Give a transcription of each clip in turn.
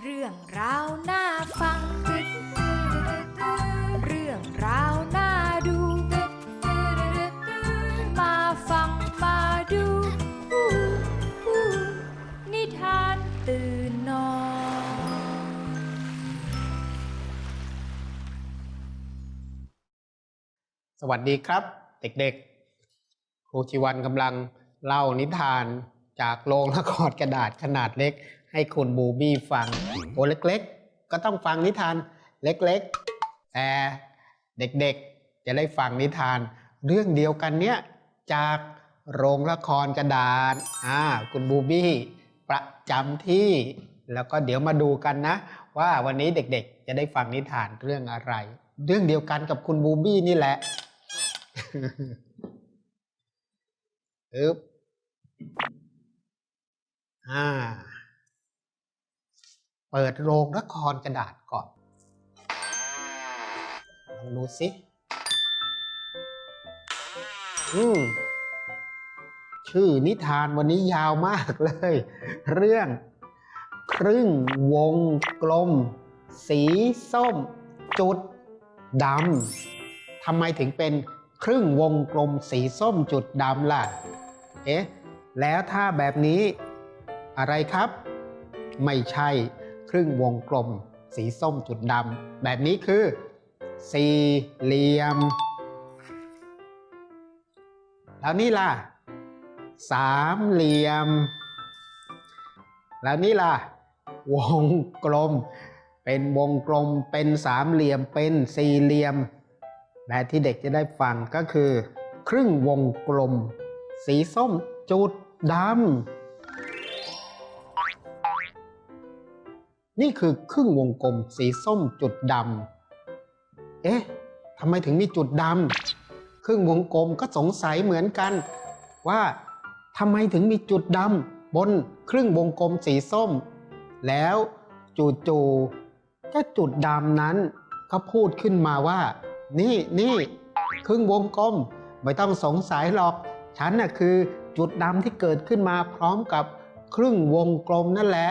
เรื่องราวน่าฟัง เรื่องราวน่าดู มาฟังมาดูนิทานตื่นนอน สวัสดีครับ เด็กๆ ครูชีวันกำลัง เล่านิทานจากโรงละครกระดาษขนาดเล็ก ให้คุณบูบี้ฟังตัวเล็กๆ ก็ต้องฟังนิทานเล็กๆ แต่เด็กๆ จะได้ฟังนิทาน เรื่องเดียวกันเนี้ยจากโรงละครกระดาษอ่าคุณบูบี้ประจำที่ แล้วก็เดี๋ยวมาดูกันนะ ว่าวันนี้เด็กๆ จะได้ฟังนิทานเรื่องอะไร เรื่องเดียวกันกับคุณบูบี้นี่แหละอึ๊บอ่า เปิดโรงละครกระดาษก่อนลองดูสิ อืม ชื่อนิทานวันนี้ยาวมากเลย เรื่อง ครึ่งวงกลม สีส้ม จุดดำทำไมถึงเป็นครึ่งวงกลมสีส้มจุดดำล่ะ เอ๊ะ แล้วถ้าแบบนี้อะไรครับ ไม่ใช่ครึ่งวงกลม สีส้มจุดดำแบบนี้คือ สี่เหลี่ยม แล้วนี่ล่ะ สามเหลี่ยม แล้วนี่ล่ะ วงกลม เป็นวงกลมเป็นสามเหลี่ยมเป็นสี่เหลี่ยม และที่เด็กจะได้ฟังก็คือ ครึ่งวงกลม สีส้มจุด ดำ นี่คือครึ่งวงกลมสีส้มจุดดำ เอ๊ะทำไมถึงมีจุดดำ ครึ่งวงกลมก็สงสัยเหมือนกัน ว่าทำไมถึงมีจุดดำบนครึ่งวงกลมสีส้ม แล้วจู่ๆก็จุดดำนั้นก็พูดขึ้นมาว่า นี่นี่ครึ่งวงกลม ไม่ต้องสงสัยหรอก ฉันน่ะคือ จุดดำที่เกิดขึ้นมาพร้อมกับครึ่งวงกลมนั่นแหละ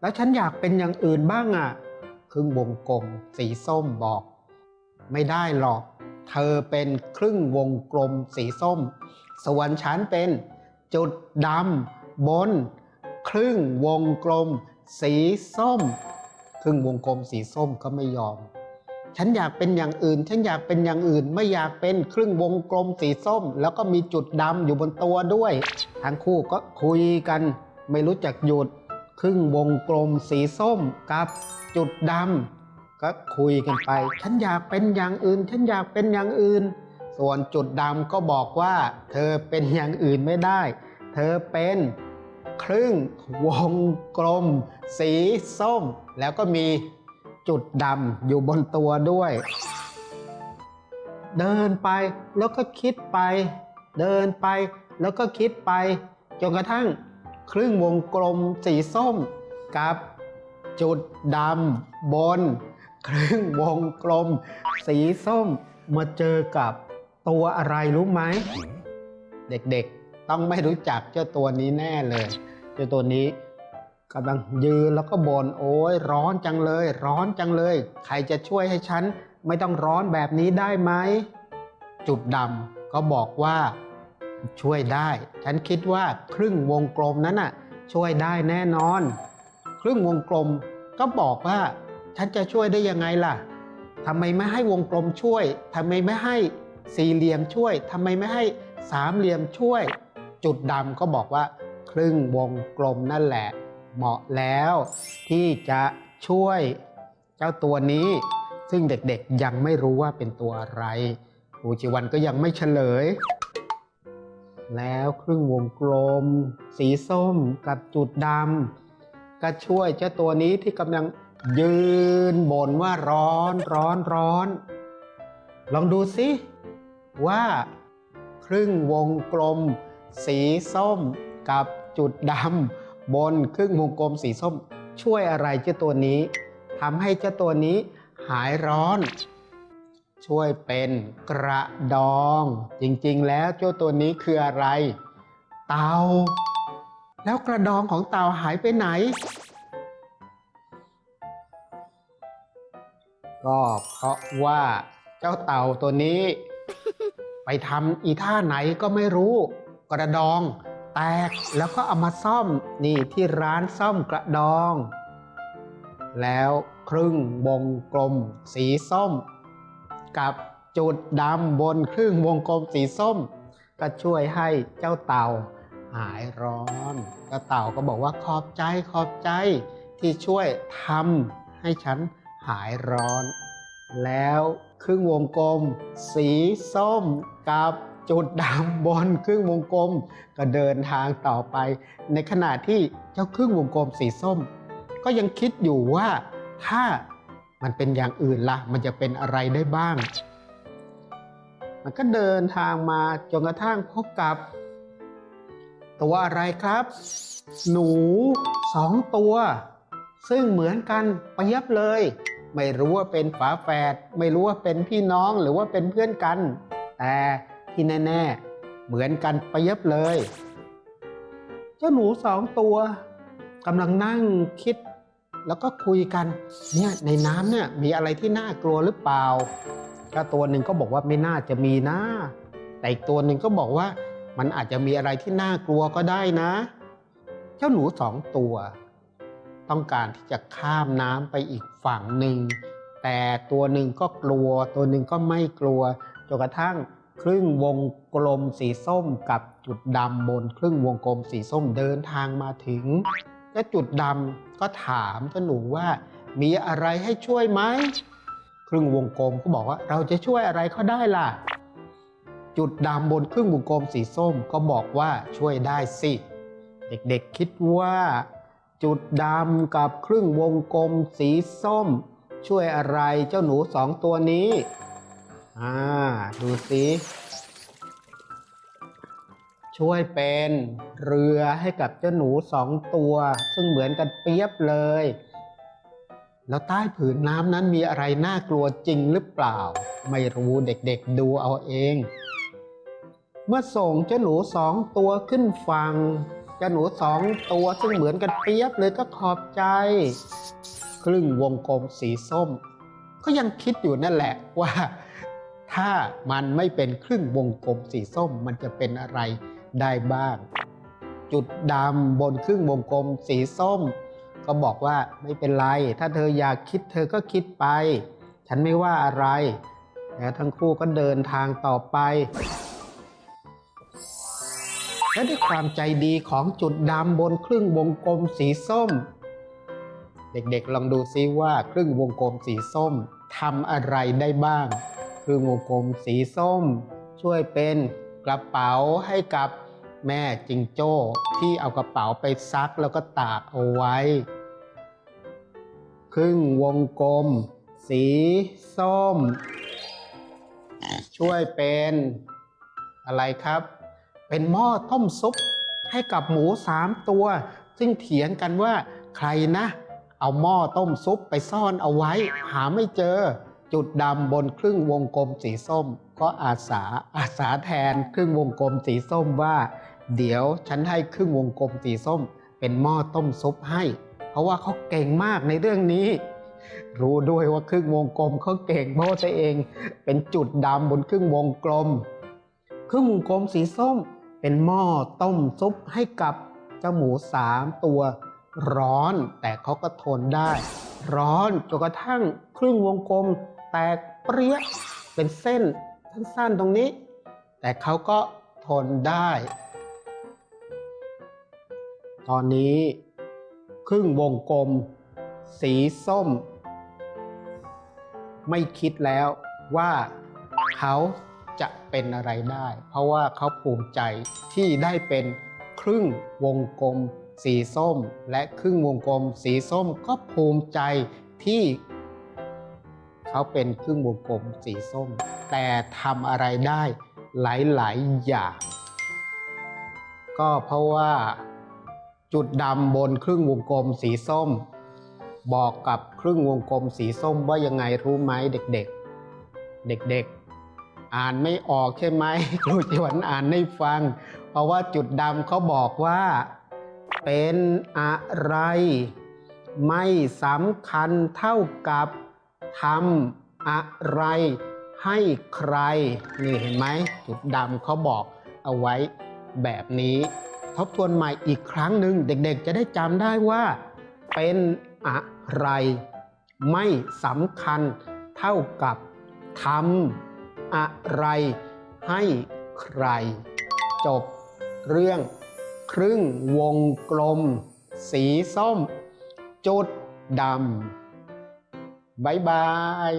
แล้วฉันอยากเป็นอย่างอื่นบ้างอะ ครึ่งวงกลม สีส้มบอก ไม่ได้หรอก เธอเป็นครึ่งวงกลมสีส้ม ส่วนฉันเป็นจุดดำบน ครึ่งวงกลม สีส้ม ครึ่งวงกลมสีส้มก็ไม่ยอม ฉันอยากเป็นอย่างอื่น ฉันอยากเป็นอย่างอื่น ไม่อยากเป็นครึ่งวงกลมสีส้ม แล้วก็มีจุดดำอยู่บนตัวด้วย ทั้งคู่ก็คุยกัน ไม่รู้จักหยุด ครึ่งวงกลมสีส้มกับจุดดำก็คุยกันไป ฉันอยากเป็นอย่างอื่น ฉันอยากเป็นอย่างอื่น ส่วนจุดดำก็บอกว่า เธอเป็นอย่างอื่นไม่ได้ เธอเป็นครึ่งวงกลม สีส้ม แล้วก็มี จุดดำอยู่บนตัวด้วย เดินไปแล้วก็คิดไป เดินไปแล้วก็คิดไป จนกระทั่งครึ่งวงกลมสีส้มกับจุดดำบน ครึ่งวงกลม สีส้มมาเจอกับตัวอะไรรู้ไหม เด็กๆ ต้องไม่รู้จักเจ้าตัวนี้แน่เลย เจ้าตัวนี้ กำลังยืนแล้วก็บน่นโอ้ยร้อนจังเลย ร้อนจังเลย ใครจะช่วยให้ฉันไม่ต้องร้อนแบบนี้ได้ไหมจุดดำก็บอกว่า ช่วยได้ ฉันคิดว่าครึ่งวงกลมนั้นน่ะ ช่วยได้แน่นอน ครึ่งวงกลมก็บอกว่า ฉันจะช่วยได้ยังไงล่ะทำไมไม่ให้วงกลมช่วยทำไมไม่ให้สี่เหลี่ยมช่วยทำไมไม่ให้สามเหลี่ยมช่วย จุดดำก็บอกว่า ครึ่งวงกลมนั่นแหละ เหมาะแล้วที่จะช่วยเจ้าตัวนี้ ซึ่งเด็กๆยังไม่รู้ว่าเป็นตัวอะไรครูจิวันก็ยังไม่เฉลย แล้วครึ่งวงกลม สีส้มกับจุดดำก็ช่วยเจ้าตัวนี้ที่กำลังยืนบ่นว่าร้อนร้อนร้อน ลองดูสิว่าครึ่งวงกลม สีส้มกับจุดดำ บนครึ่งวงกลมสีส้มช่วยอะไรเจ้าตัวนี้ทำให้เจ้าตัวนี้หายร้อน ช่วยเป็นกระดอง จริงๆ แล้วเจ้าตัวนี้คืออะไร เตา แล้วกระดองของเตาหายไปไหน ก็เพราะว่าเจ้าเต่าตัวนี้ ไปทำอีท่าไหนก็ไม่รู้ กระดอง แตกแล้วก็เอามาซ่อมนี่ที่ร้านซ่อมกระดอง แล้วครึ่งวงกลม สีส้ม กับจุดดำบนครึ่งวงกลมสีส้ม ก็ช่วยให้เจ้าเต่าหายร้อนเจ้าเต่าก็บอกว่าขอบใจขอบใจที่ช่วยทำให้ฉันหายร้อน แล้วครึ่งวงกลม สีส้มกับ จุดดำบนครึ่งวงกลมก็เดินทางต่อไป ในขณะที่เจ้าครึ่งวงกลมสีส้ม ก็ยังคิดอยู่ว่าถ้ามันเป็นอย่างอื่นละ่ะ มันจะเป็นอะไรได้บ้าง มันก็เดินทางมาจนกระทั่งพบกับ ตัวอะไรครับ หนูสองตัว ซึ่งเหมือนกันเปียบเลย ไม่รู้ว่าเป็นฝาแฝดไม่รู้ว่าเป็นพี่น้องหรือว่าเป็นเพื่อนกัน แต่ ที่แน่ ๆ เหมือนกันเปียบเลย เจ้าหนูสองตัวกำลังนั่งคิด แล้วก็คุยกัน เนี่ยในน้ำเนี่ยมีอะไรที่น่ากลัวหรือเปล่าเจ้าตัวหนึ่งก็บอกว่าไม่น่าจะมีนะ แต่อีกตัวหนึ่งก็บอกว่า มันอาจจะมีอะไรที่น่ากลัวก็ได้นะ เจ้าหนูสองตัว ต้องการที่จะข้ามน้ำไปอีกฝั่งหนึ่งแต่ตัวหนึ่งก็กลัว ตัวหนึ่งก็ไม่กลัวจนกระทั่ง ครึ่งวงกลมสีส้มกับจุดดำบนครึ่งวงกลมสีส้มเดินทางมาถึงและจุดดำก็ถามเจ้าหนูว่า มีอะไรให้ช่วยไหมครึ่งวงกลมก็บอกว่า เราจะช่วยอะไรเขาได้ล่ะ จุดดำบนครึ่งวงกลมสีส้มก็บอกว่าช่วยได้สิ เด็กๆคิดว่า จุดดำกับครึ่งวงกลมสีส้ม ช่วยอะไรเจ้าหนูสองตัวนี้ อ่า ดูสิช่วยเป็นเรือให้กับเจ้าหนูสองตัว ซึ่งเหมือนกันเปียบเลย แล้วใต้ผืนน้ำนั้นมีอะไรน่ากลัวจริงหรือเปล่า ไม่รู้เด็กๆดูเอาเอง เมื่อส่งเจ้าหนูสองตัวขึ้นฝั่งเจ้าหนูสองตัวซึ่งเหมือนกันเปียบเลยก็ขอบใจ ครึ่งวงกลมสีส้ม ก็ยังคิดอยู่นั่นแหละว่า ถ้ามันไม่เป็นครึ่งวงกลมสีส้มมันจะเป็นอะไรได้บ้าง จุดดำบนครึ่งวงกลมสีส้ม ก็บอกว่าไม่เป็นไร ถ้าเธออยากคิดเธอก็คิดไป ฉันไม่ว่าอะไร แล้วทั้งคู่ก็เดินทางต่อไป และด้วยความใจดีของจุดดำบนครึ่งวงกลมสีส้ม เด็กๆลองดูซิว่าครึ่งวงกลมสีส้มทำอะไรได้บ้าง ครึ่งวงกลมสีส้ม ช่วยเป็นกระเป๋าให้กับแม่จิงโจ้ที่เอากระเป๋าไปซักแล้วก็ตากเอาไว้ ครึ่งวงกลม สีส้ม ช่วยเป็นอะไรครับ เป็นหม้อต้มซุปให้กับหมูสามตัว ซึ่งเถียงกันว่าใครนะ เอาหม้อต้มซุปไปซ่อนเอาไว้ หาไม่เจอ จุดดำบนครึ่งวงกลมสีส้ม ก็อาสาอาสาแทนครึ่งวงกลมสีส้มว่า เดี๋ยวฉันให้ครึ่งวงกลมสีส้ม เป็นหม้อต้มซุปให้ เพราะว่าเขาเก่งมากในเรื่องนี้ รู้ด้วยว่าครึ่งวงกลมเขาเก่งเพราะตัวเอง เป็นจุดดำบนครึ่งวงกลม ครึ่งวงกลมสีส้ม เป็นหม้อต้มซุปให้กับเจ้าหมูสามตัวร้อนแต่เขาก็ทนได้ ร้อนจนกระทั่งครึ่งวงกลม แตกเปรี้ยเป็นเส้นสั้นๆตรงนี้ แต่เขาก็ทนได้ ตอนนี้ครึ่งวงกลม สีส้ม ไม่คิดแล้วว่าเขาจะเป็นอะไรได้ เพราะว่าเขาภูมิใจที่ได้เป็นครึ่งวงกลม สีส้ม และครึ่งวงกลม สีส้มก็ภูมิใจที่ เขาเป็นครึ่งวงกลมสีส้ม แต่ทำอะไรได้หลาย ๆ อย่าง ก็เพราะว่าจุดดำบนครึ่งวงกลมสีส้ม บอกกับครึ่งวงกลมสีส้มว่ายังไงรู้ไหมเด็ก ๆ เด็ก ๆอ่านไม่ออกใช่ไหมครูจิวันอ่านให้ฟัง เพราะว่าจุดดำเขาบอกว่า เป็นอะไร ไม่สำคัญเท่ากับ ทำอะไรให้ใคร นี่เห็นไหมจุดดำเขาบอกเอาไว้แบบนี้ ทบทวนใหม่อีกครั้งหนึ่งเด็กๆ จะได้จำได้ว่า เป็นอะไร ไม่สำคัญเท่ากับทำอะไรให้ใคร จบเรื่อง ครึ่งวงกลม สีส้ม จุดดำ บายบาย